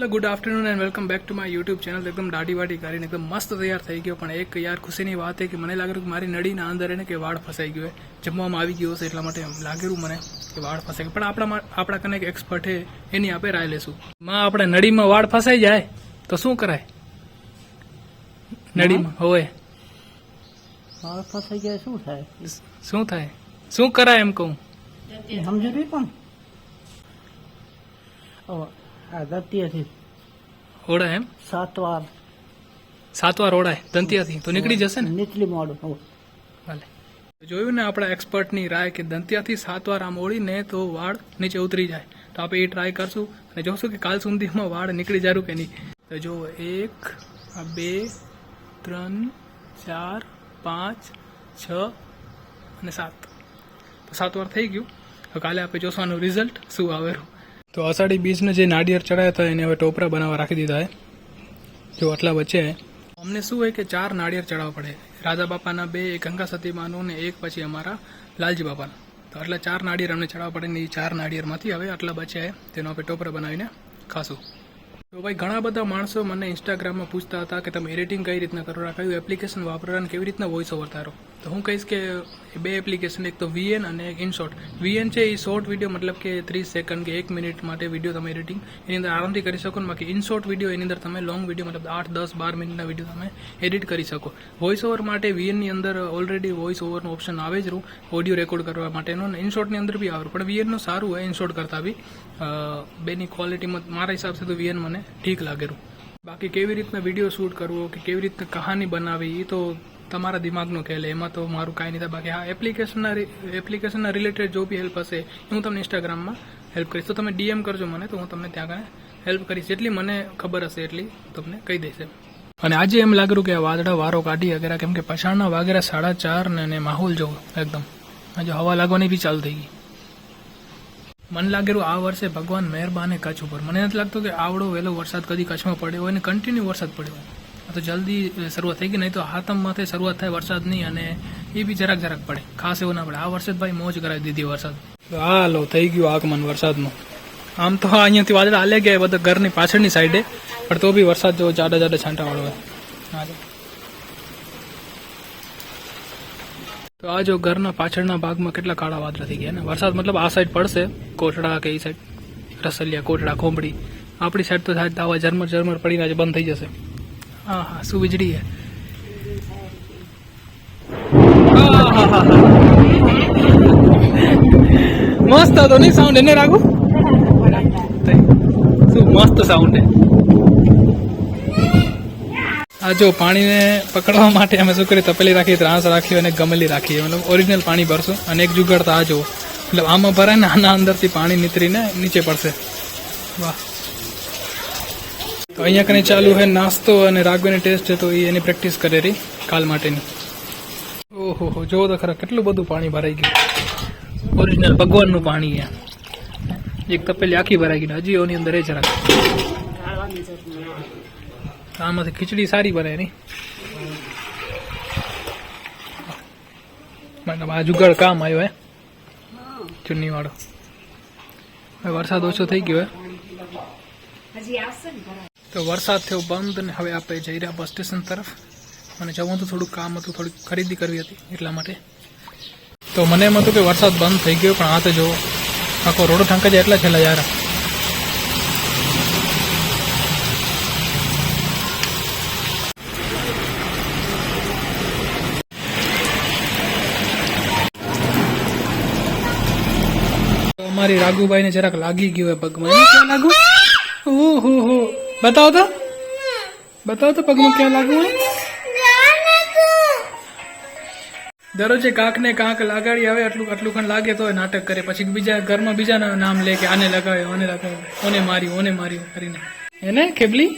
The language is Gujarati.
Hello good afternoon and welcome back to my YouTube channel એકદમ દાઢી વાટી કરીને એકદમ મસ્ત તૈયાર થઈ ગયો પણ એક યાર ખુશીની વાત એ કે મને લાગ્યું કે મારી નળીના અંદર એને કે વાળ ફસાઈ ગયો જમવામાં આવી ગયો છે એટલા માટે લાગેલું મને કે વાળ ફસાઈ ગયો. પણ આપણા આપણા કને એક એક્સપર્ટ છે એની આપણે રાય લેશું. માં આપણે નળીમાં વાળ ફસાઈ જાય તો શું કરાય? નળીમાં હોય વાળ ફસાઈ જાય શું થાય? શું થાય? શું કરાય એમ કહું? સમજુ પણ ઓ, આ ઓળાય એમ? સાત વાર સાત વાર ઓળાય દંતિયાથી? તો નીકળી જશે ને? નીકળી મોડું. ભલે જોયું ને આપણા એક્સપર્ટની રાય કે દંતિયાથી સાત વાર આમ ઓળીને તો વાળ નીચે ઉતરી જાય. તો આપણે એ ટ્રાય કરશું અને જોશું કે કાલ સુધીમાં વાળ નીકળી જારું કે નહીં. તો જો એક આ બે ત્રણ ચાર પાંચ છ અને સાત. તો સાત વાર થઈ ગયું. તો કાલે આપણે જોશું આનું રિઝલ્ટ શું આવેલું તો અષાઢી બીજને જે નાળિયેર ચડાયા હતા એને હવે ટોપરા બનાવવા રાખી દીધા છે. જો આટલા વચ્ચે અમને શું હોય કે ચાર નાળિયેર ચડાવવા પડે? રાજા બાપાના બે, એક ગંગા સતીમાનું ને એક પછી અમારા લાલજી બાપાના. તો આટલા ચાર નાળિયેર અમને ચડાવવા પડે ને એ ચાર નાળિયેરમાંથી હવે આટલા બચ્યા તેનો આપણે ટોપરા બનાવીને ખાશું. તો ભાઈ ઘણા બધા માણસો મને ઇન્સ્ટાગ્રામમાં પૂછતા હતા કે તમે એડિટિંગ કઈ રીતના કરો? કયું એપ્લિકેશન વાપરો? અને કેવી રીતના વોઇસ ઓવર તારો? તો હું કહીશ કે બે એપ્લિકેશન એક તો વીએન અને એક ઇનશોર્ટ વીએન છે એ શોર્ટ વીડિયો મતલબ કે ત્રીસ સેકન્ડ કે એક મિનિટ માટે વીડિયો તમે એડિટિંગ એની અંદર આરામથી કરી શકો બાકી ઇનશોર્ટ વીડિયો એની અંદર તમે લોંગ વીડિયો મતલબ આઠ, દસ, બાર મિનિટના વીડિયો તમે એડિટ કરી શકો. વોઇસ ઓવર માટે વીએનની અંદર ઓલરેડી વોઇસ ઓવરનો ઓપ્શન આવે જ રહું ઓડિયો રેકોર્ડ કરવા માટેનો અને ઇનશોર્ટની અંદર બી આવે પણ વીએનનું સારું હોય ઇનશોર્ટ કરતાં બી. બેની ક્વોલિટીમાં મારા હિસાબથી તો વીએન મને ઠીક લાગે રહું બાકી કેવી રીતના વીડિયો શૂટ કરવો કે કેવી રીતના કહાની બનાવી એ તો તમારા દિમાગનું ખેલ. એમાં તો મારું કાંઈ નહીં થાય. બાકી હા એપ્લિકેશનના એપ્લિકેશનના રિલેટેડ જો બી હેલ્પ હશે હું તમને ઇન્સ્ટાગ્રામમાં હેલ્પ કરીશ. તો તમે ડીએમ કરજો મને, તો હું તમને ત્યાં આગળ હેલ્પ કરીશ. જેટલી મને ખબર હશે એટલી તમને કહી દઈશ અને આજે એમ લાગ્યું કે વાદળા વારો કાઢી વગેરે, કેમ કે પછાડના વાગેરા સાડા ચાર ને માહોલ જવું એકદમ. આજે હવા લાગવાની બી ચાલુ થઈ ગઈ. મને લાગેલું આ વર્ષે ભગવાન મહેરબાને કચ્છ ઉપર. મને નથી લાગતું કે આવડો વહેલો વરસાદ કદી કચ્છમાં પડ્યો હોય અને કન્ટિન્યુ વરસાદ પડ્યો હોય. તો જલ્દી શરૂઆત થઈ ગઈ, નહીં તો હાથમમાંથી શરૂઆત થાય વરસાદની અને એ બી જરાક જરાક પડે. ખાસ એવું ના પડે. આ વરસાદ ભાઈ મોજ કરાવી દીધી વરસાદ. હાલો થઈ ગયું આગમન વરસાદનું. આમ તો અહીંયાથી વાદળા હાલે ગયા બધા ઘરની પાછળની સાઈડે, પણ તો બી વરસાદ જો જાડા જાડા છાંટાવાળો હોય. હા તો આ જો ઘરના પાછળના ભાગમાં કેટલા કાળા વાદળા થઈ ગયા ને? વરસાદ મતલબ આ સાઈડ પડશે કોટડા કે એ સાઈડ? રસલિયા કોટડા ખોંભડી આપણી સાઈડ તો સાહેબ આવા ઝરમર ઝરમર પડીને આજે બંધ થઈ જશે. હા હા, શું વીજળી હા. મસ્ત હતો નહીં સાઉન્ડ એને રાખો શું મસ્ત સાઉન્ડ હે આ જો પાણીને પકડવા માટે અમે શું કરીએ તપેલી રાખી, ત્રાસ રાખી અને ગમેલી રાખી. મતલબ ઓરિજિનલ પાણી ભરશું અને એક જુગાડ તો આ જો મતલબ આમાં ભરાય ને આના અંદરથી પાણી નીતરીને નીચે પડશે. વાહ. અહીંયા કને ચાલુ છે નાસ્તો અને રાગવીની ટેસ્ટ છે તો એ એની પ્રેક્ટિસ કરે રહી કાલ માટેની. ઓહો હો જોવો તો ખરા કેટલું બધું પાણી ભરાઈ ગયું. ઓરિજિનલ ભગવાનનું પાણી છે એક તપેલી આખી ભરાઈ ગઈ હજી એની અંદર એ જરાક. આમાંથી ખીચડી સારી બને નહીં આ જુગાડ કામ આવ્યો હે. ચુન્ની વાળો વરસાદ ઓછો થઈ ગયો હે. તો વરસાદ થયો બંધ ને હવે આપણે જઈ રહ્યા બસ સ્ટેશન તરફ. અને જવું હતું થોડું કામ હતું, થોડીક ખરીદી કરવી હતી એટલા માટે. તો મને એમ હતું કે વરસાદ બંધ થઈ ગયો, પણ આ તો જો આખો રોડ ઠંકા જાય એટલા છેલ્લા યાર. અમારી રાઘુભાઈને જરાક લાગી ગયું હોય પગમાં. ક્યાં લાગુ? ઓહો, હો. બતાવો તો બતાવો તો પગમાં ક્યાં લાગુ હોય દરરોજે કાંક લાગાડી આવે આટલું આટલું ખંડ લાગે તો નાટક કરે પછી બીજા ઘરમાં બીજાના નામ લે કે આને લગાવ્યો આને લગાવ્યો ઓને માર્યું ઓને માર્યું કરીને એને કેબલી